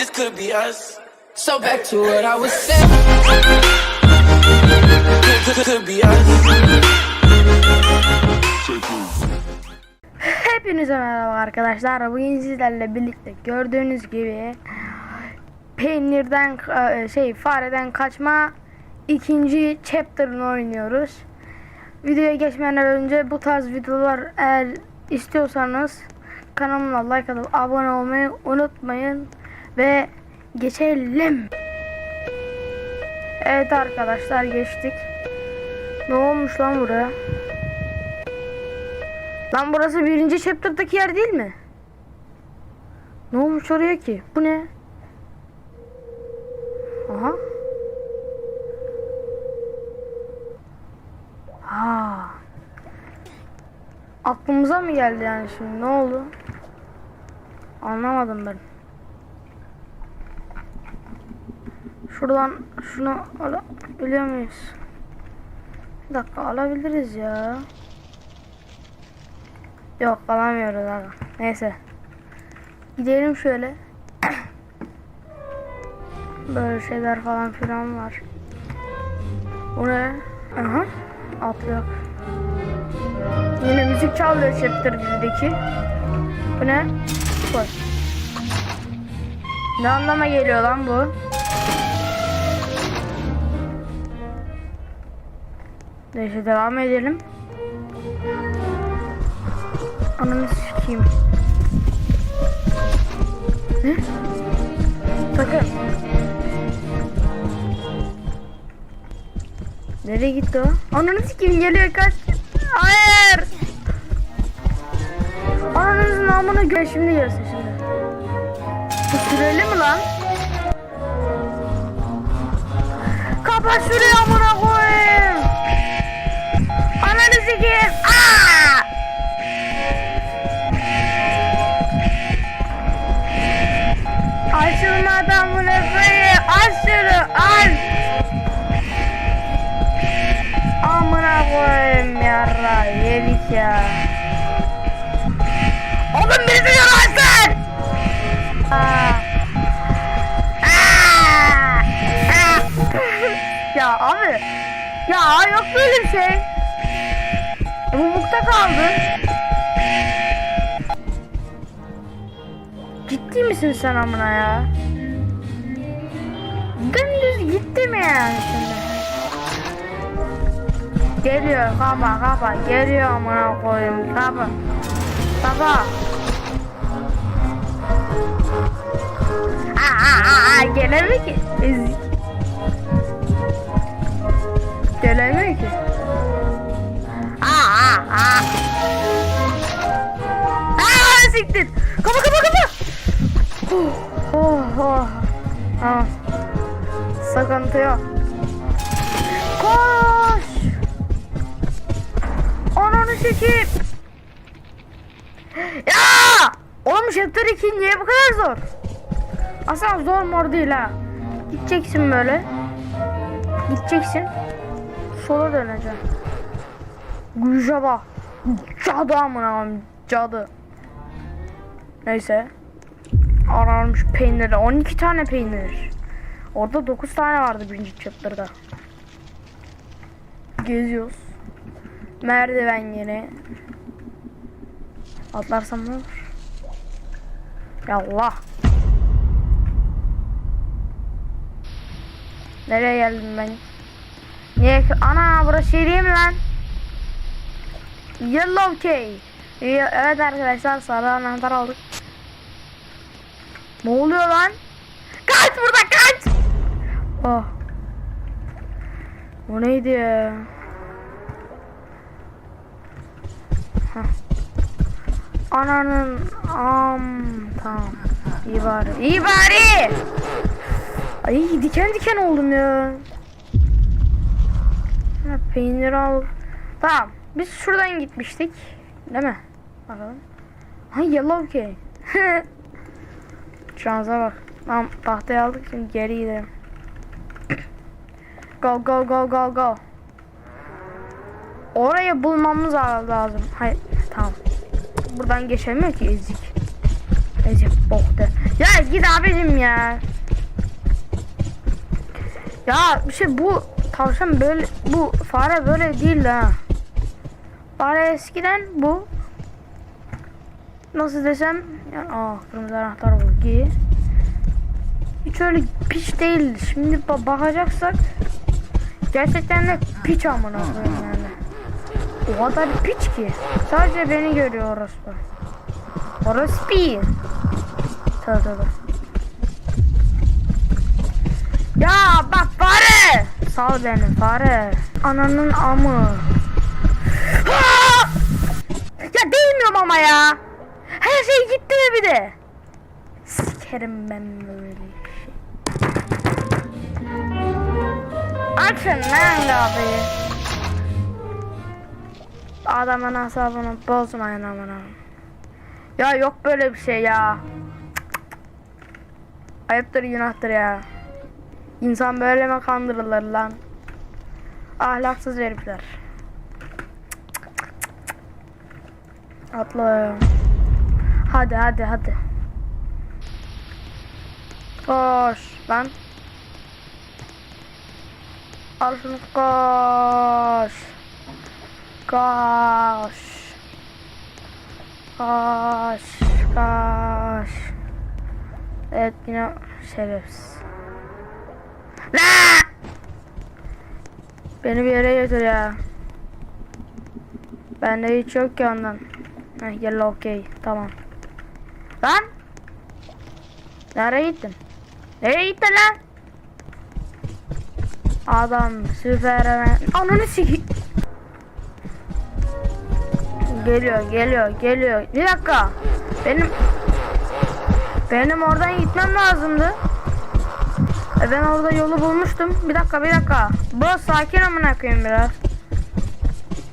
this could be us. So back to what I was saying. Could, could, be us. Hepinize merhaba arkadaşlar. Bugün sizlerle birlikte gördüğünüz gibi peynirden ka- şey fareden kaçma ikinci chapter'ını oynuyoruz. Videoya geçmeden önce bu tarz videolar eğer istiyorsanız kanalıma like atıp abone olmayı unutmayın ve geçelim. Evet arkadaşlar geçtik. Ne olmuş lan buraya? Lan burası birinci chapter'daki yer değil mi? Ne olmuş oraya ki? Bu ne? Aha. Ha. Aklımıza mı geldi yani şimdi? Ne oldu? Anlamadım ben. Şuradan şunu alabiliyor muyuz? Bir dakika alabiliriz ya. Yok alamıyoruz abi. Neyse. Gidelim şöyle. Böyle şeyler falan filan var. Bu ne? Aha. Atlıyor. Yine müzik çalıyor chapter 1'deki. Bu ne? Koy. Ne anlama geliyor lan bu? Neyse devam edelim. Ananı sikeyim. Ne? Sakın. Nereye gitti o? Ananı sikeyim geliyor kaç. Hayır. Ananızın amına göre şimdi gelsin şimdi. Süreli mi lan? Kapat şurayı amına koyayım. Ya abi. Ya yok böyle bir şey. Bu bukta kaldı. Ciddi misin sen amına ya? Dümdüz gitti mi yani şimdi? Geliyor kaba kaba geliyor amına koyayım kaba. Kaba. Gelemiyor ki. Gelemiyor ki. Aa, aa, aa. Aa, siktir. Kapa kapa kapa. Oh, oh. Tamam. Sıkıntı yok. Koş. Ananı sikeyim. Ya! Oğlum chapter 2 niye bu kadar zor? Aslında zor mor değil ha. Gideceksin böyle. Gideceksin. Sola döneceksin. Güce bak. Cadı amına cadı. Neyse. Ararmış peyniri. 12 tane peynir. Orada 9 tane vardı birinci chapter'da. Geziyoruz. Merdiven yine. Atlarsam ne olur? Ya. Nereye geldim ben? Niye? Ana burası şey değil mi lan? Yellow key. Evet arkadaşlar sarı anahtar aldık. Ne oluyor lan? Kaç burada kaç! Oh. Bu neydi ya? Ananın am tamam. İyi bari. İyi bari. Ay diken diken oldum ya. Ha, peynir al. Tamam. Biz şuradan gitmiştik. Değil mi? Bakalım. Ha yellow key. Şansa bak. Tamam tahtayı aldık şimdi geri gidelim. go go go go go. Orayı bulmamız lazım. Hayır tamam. Buradan geçemiyor ki ezik. Recep boktu. Ya git abicim ya. Ya bir şey bu tavşan böyle bu fare böyle değil ha. Fare eskiden bu nasıl desem ya aa kırmızı anahtar bu giy. Hiç öyle piç değildi. Şimdi ba- bakacaksak gerçekten de piç amına koyayım yani. O kadar piç ki. Sadece beni görüyor orospu. Orospu. Tabii. Ya bak. Sal beni fare. Ananın amı. Aa! Ya değmiyorum ama ya. Her şey gitti mi bir de? Sikerim ben böyle şey. Açın lan abi. Adamın asabını bozmayın amına. Ya yok böyle bir şey ya. Ayıptır günahtır ya. İnsan böyle mi kandırılır lan? Ahlaksız herifler. Atla. Hadi hadi hadi. Koş lan. Al şunu koş. Koş. Koş. Koş. Evet yine şerefsiz. La! Beni bir yere götür ya. Bende hiç yok ki ondan. Heh, gel okey. Tamam. Lan! Nereye gittin? Nereye gittin lan? Adam süpermen. Ananı siki. Geliyor, geliyor, geliyor. Bir dakika. Benim benim oradan gitmem lazımdı. E ben orada yolu bulmuştum. Bir dakika, bir dakika. Boss sakin amına koyayım biraz.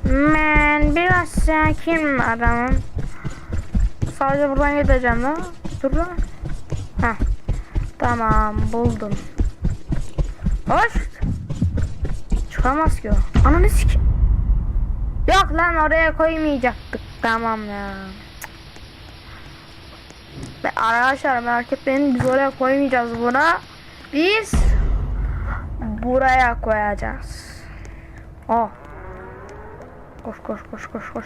Man biraz sakin adamım? Sadece buradan gideceğim lan. Dur lan. Heh. Tamam buldum. Hoş. Çıkamaz ki o. Ananı sik. Yok lan oraya koymayacaktık. Tamam ya. Ve arkadaşlar merak etmeyin biz oraya koymayacağız buna. Biz buraya koyacağız. Oh. Koş koş koş koş koş.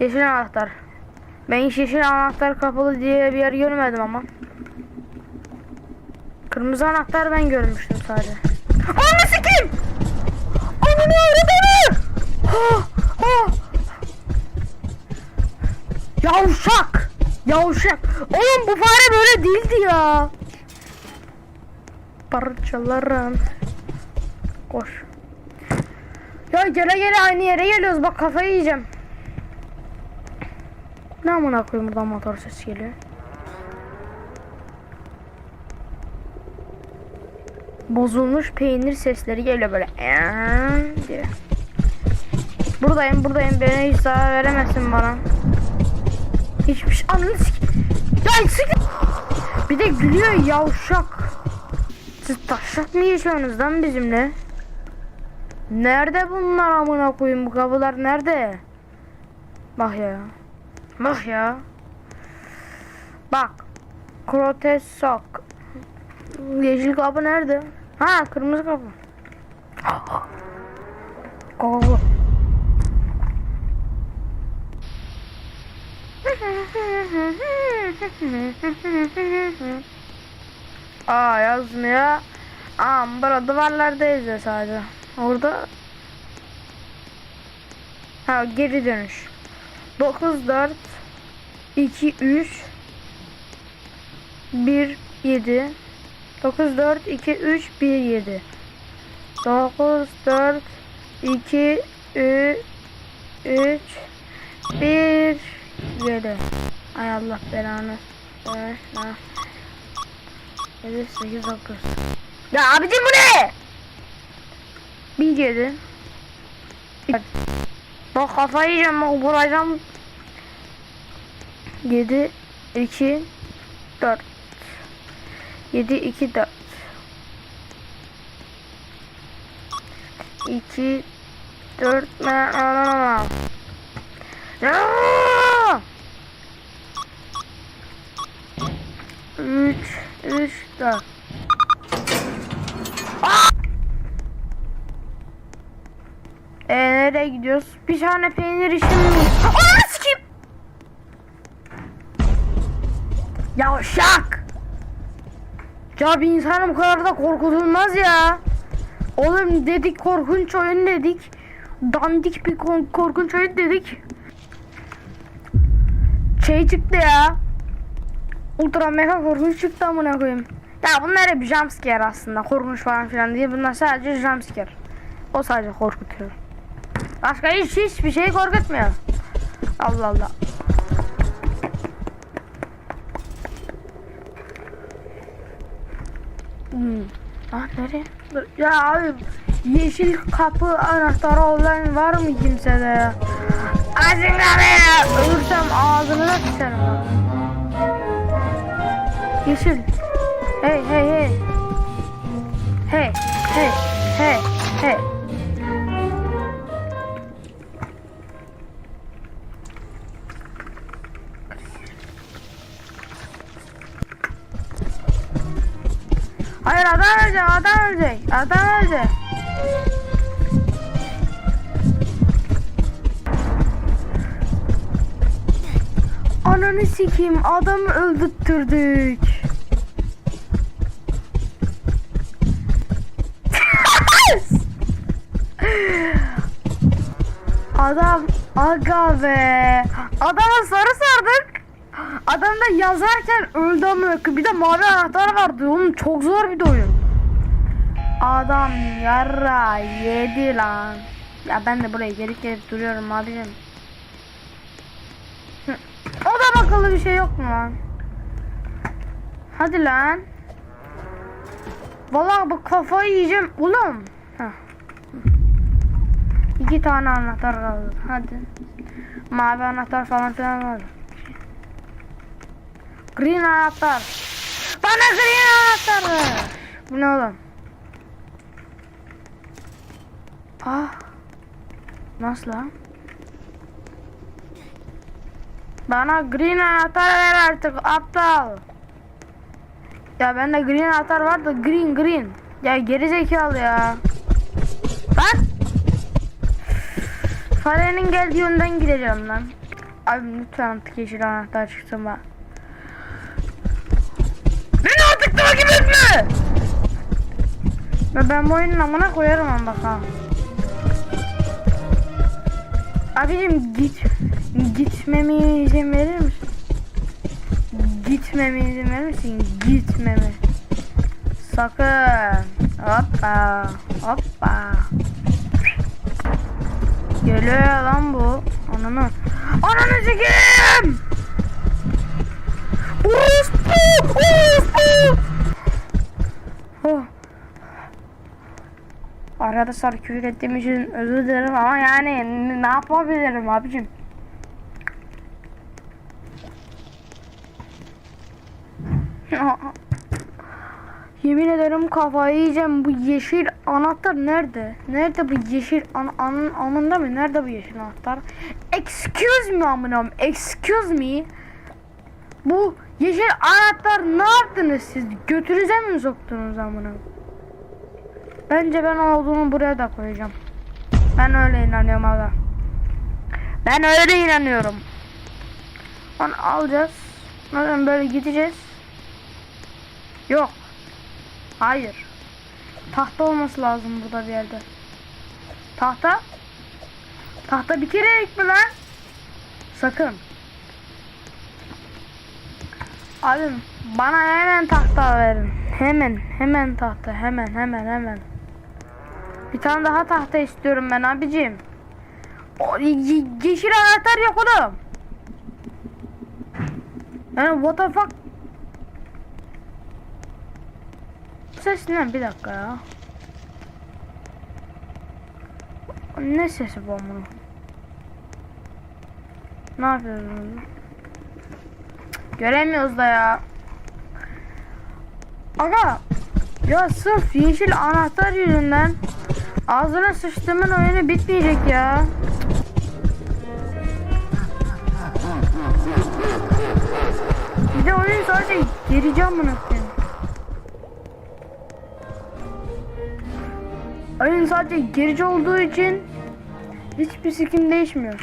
Yeşil anahtar. Ben hiç yeşil anahtar kapalı diye bir yer görmedim ama. Kırmızı anahtar ben görmüştüm sadece. Ananı sikeyim! Ananı öğreteni! Ha, ha. Yavşak! Yavşak! Oğlum bu fare böyle değildi ya. Parçalarım. Koş. Ya gele gele aynı yere geliyoruz bak kafayı yiyeceğim. Ne amına koyayım buradan motor sesi geliyor. Bozulmuş peynir sesleri geliyor böyle. Diye. Buradayım buradayım beni hiç zarar veremezsin bana. Hiçbir şey ananı sik. Ya sik. Bir de gülüyor yavşak. Siz taşak mı yaşıyorsunuz lan bizimle? Nerede bunlar amına koyayım bu kapılar nerede? Bak ya. Bak ya. Bak. Krotes sok. Yeşil kapı nerede? Ha kırmızı kapı. Go Aa yazmıyor. Aa burada duvarlarda yazıyor sadece. Orada Ha geri dönüş. 9 4 2 3 1 7 9 4 2 3 1 7 9 4 2 3 3 1 7 Ay Allah belanı. Evet, ha. 7 8 9 Ya abicim bu ne? 1 7 Bak kafayı yiyeceğim bak vuracağım 7 2 4 7 2 4 2 4 ne ne ne 3 3 4 Ee, nereye gidiyoruz? Bir tane peynir işim mi? Aa, sikeyim! Yavşak! Ya bir insan bu kadar da korkutulmaz ya. Oğlum dedik korkunç oyun dedik. Dandik bir korkunç oyun dedik. Şey çıktı ya. Ultra mega korkunç çıktı amına koyayım. Ya bunlar hep jumpscare aslında. Korkunç falan filan değil. Bunlar sadece jumpscare. O sadece korkutuyor. Başka hiç hiçbir şey korkutmuyor. Allah Allah. Hmm. Ah nereye? Ya abi yeşil kapı anahtarı olan var mı kimsede ya? Açın kapıyı. Ölürsem ağzını da ha. Yeşil. Hey hey hey. Hey hey hey hey. Hayır adam ölecek, adam ölecek, adam ölecek. Ananı sikeyim, adamı öldürttürdük. Adam aga be. Adama sarı sardık. Adam da yazarken öldü ama bir de mavi anahtar vardı. Oğlum çok zor bir de oyun. Adam yarra yedi lan. Ya ben de buraya gelip gelip duruyorum abicim. O da akıllı bir şey yok mu lan? Hadi lan. Vallahi bu kafayı yiyeceğim oğlum. Heh. İki tane anahtar kaldı. Hadi. Mavi anahtar falan filan var. Green anahtar. Bana green anahtar ver. Bu ne oğlum? Ah. Nasıl lan? Bana green anahtar ver artık aptal. Ya bende green anahtar var da green green. Ya geri zekalı ya. Lan. Farenin geldiği yönden gideceğim lan. Abi lütfen artık yeşil anahtar çıksın bak. Beni artık Ve ben bu oyunun amına koyarım ama bak ha. Abicim git. Gitmeme izin verir misin? Gitmeme izin verir misin? Gitmeme. Sakın. Hoppa. Hoppa. Geliyor lan bu. Ananı. Ananı çekeyim. Orospu. Orospu. Oh. Arkadaşlar küfür ettiğim için özür dilerim ama yani ne yapabilirim abicim? Yemin ederim kafayı yiyeceğim. Bu yeşil anahtar nerede? Nerede bu yeşil an anın anında mı? Nerede bu yeşil anahtar? Excuse me amınam. Excuse me. Bu yeşil anahtar ne yaptınız siz? Götünüze mi soktunuz amınam? Bence ben olduğunu buraya da koyacağım. Ben öyle inanıyorum aga. Ben öyle inanıyorum. Onu alacağız. Zaten böyle gideceğiz. Yok. Hayır. Tahta olması lazım burada bir yerde. Tahta? Tahta bir mi lan? Sakın. Abim bana hemen tahta verin. Hemen hemen tahta hemen hemen hemen. Bir tane daha tahta istiyorum ben abicim. O, ye- yeşil anahtar yok oğlum. Yani what the fuck? Ses ne? Bir dakika ya. Ne sesi bu bunun? Ne yapıyoruz Göremiyoruz da ya. Aga ya sırf yeşil anahtar yüzünden ağzına sıçtığımın oyunu bitmeyecek ya. Bir de oyun gerici amına koyayım. Oyun sadece gerici olduğu için hiçbir skin değişmiyor.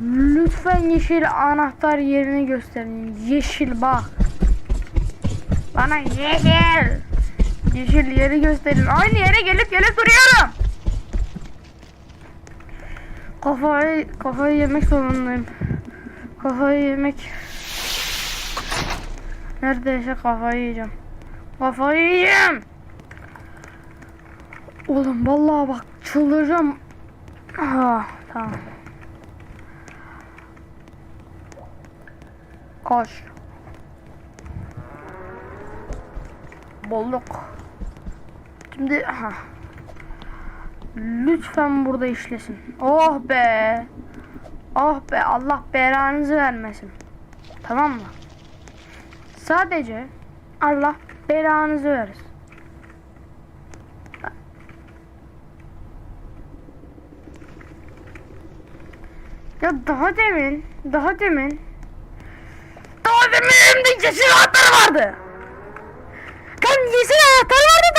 Lütfen yeşil anahtar yerini gösterin. Yeşil bak. Bana yeşil. Yeşil yeri gösterin. Aynı yere gelip gelip duruyorum. Kafayı kafayı yemek zorundayım. Kafayı yemek. Neredeyse kafayı yiyeceğim. Kafayı yiyeceğim. Oğlum vallahi bak çıldıracağım. Ah, tamam. Koş. Bolluk. Şimdi ha. Lütfen burada işlesin. Oh be. Oh be Allah belanızı vermesin. Tamam mı? Sadece Allah belanızı versin. Ya daha demin, daha demin daha demin elimde yeşil anahtar vardı. Lan yeşil anahtar vardı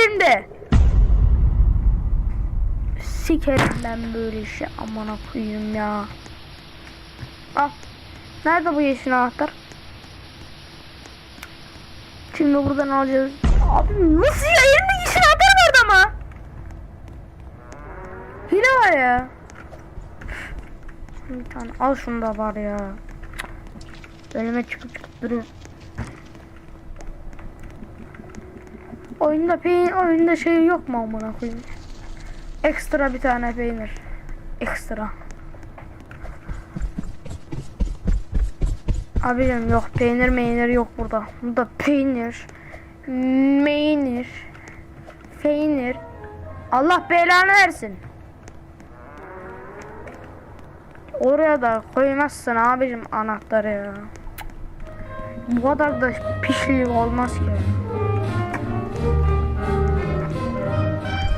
demin elimde. Sikerim ben böyle işi amına koyayım ya. Al. Nerede bu yeşil anahtar? Şimdi buradan alacağız. Abi nasıl ya? Elimde yeşil anahtar vardı ama. Hile var ya. Bir tane al şunu da var ya. Önüme çıkıp çıkıp. Oyunda peynir, oyunda şey yok mu amına koyayım? Ekstra bir tane peynir. Ekstra. Abicim yok peynir meynir yok burada. Burada peynir. Meynir. Peynir. Allah belanı versin. Oraya da koymazsın abicim anahtarı ya. Bu kadar da pişlik olmaz ki.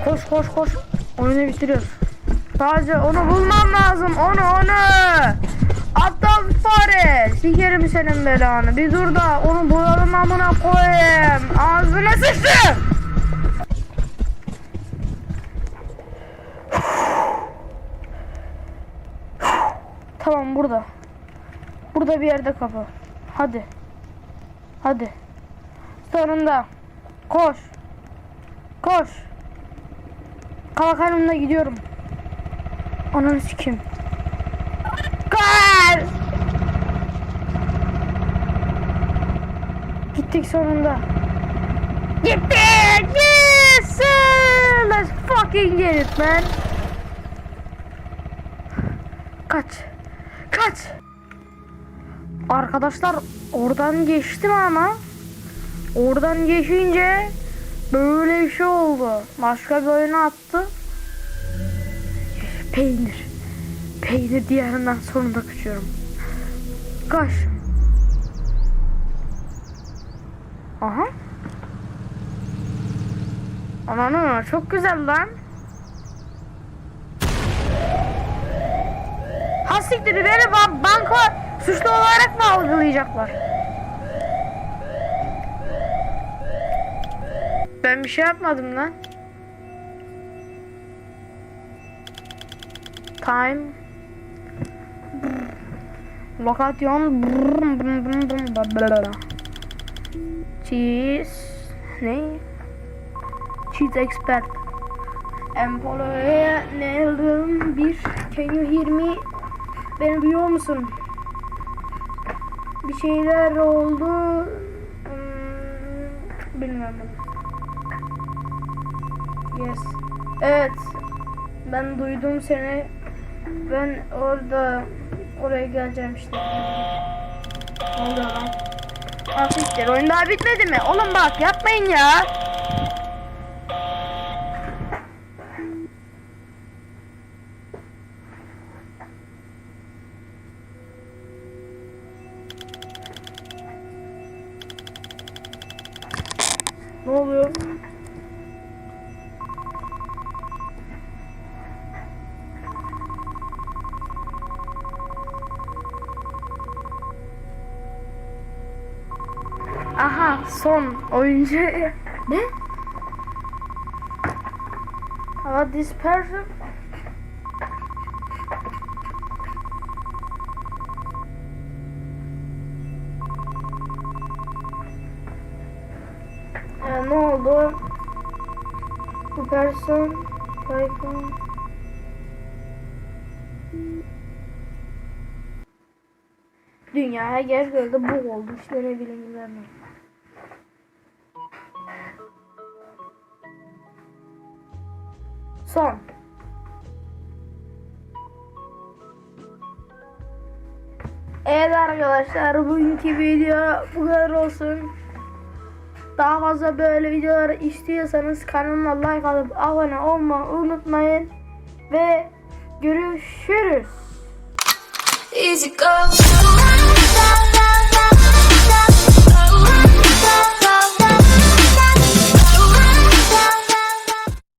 Koş koş koş. Oyunu bitiriyoruz. Sadece onu bulmam lazım. Onu onu. Aptal fare. Sikerim senin belanı. Bir dur da onu bulalım amına koyayım. Ağzına sıçtım. Tamam burada. Burada bir yerde kapı. Hadi. Hadi. Sonunda. Koş. Koş. Kalkanımla gidiyorum. Ananı sikeyim. Gel. Gittik sonunda. Gittik. Yes. Let's fucking get it man. Kaç. Kaç. Arkadaşlar oradan geçtim ama oradan geçince böyle bir şey oldu. Başka bir oyuna attı. Peynir. Peynir diğerinden sonunda kaçıyorum. Kaç. Aha. Ananı çok güzel lan. Hastiktir beni ba- banka suçlu olarak mı algılayacaklar? Ben bir şey yapmadım lan. Time. Lokasyon. Cheese. Ne? Cheese expert. Employee Nail'ım bir. Can you hear me? Beni duyuyor musun? Bir şeyler oldu. Hmm, bilmiyorum. Yes. Evet. Ben duydum seni. Ben orada oraya geleceğim işte. Ne oluyor lan? Asiktir. Oyun daha bitmedi mi? Oğlum bak yapmayın ya. Ne oluyor? Aha son oyuncu. ne? Ama this person Ee, ne oldu? Bu person Python Dünyaya gel geldi bu oldu işte ne bileyim ben. Son. Evet arkadaşlar bugünkü video bu kadar olsun. Daha fazla böyle videolar istiyorsanız kanalıma like atıp abone olmayı unutmayın. Ve görüşürüz. Easy go.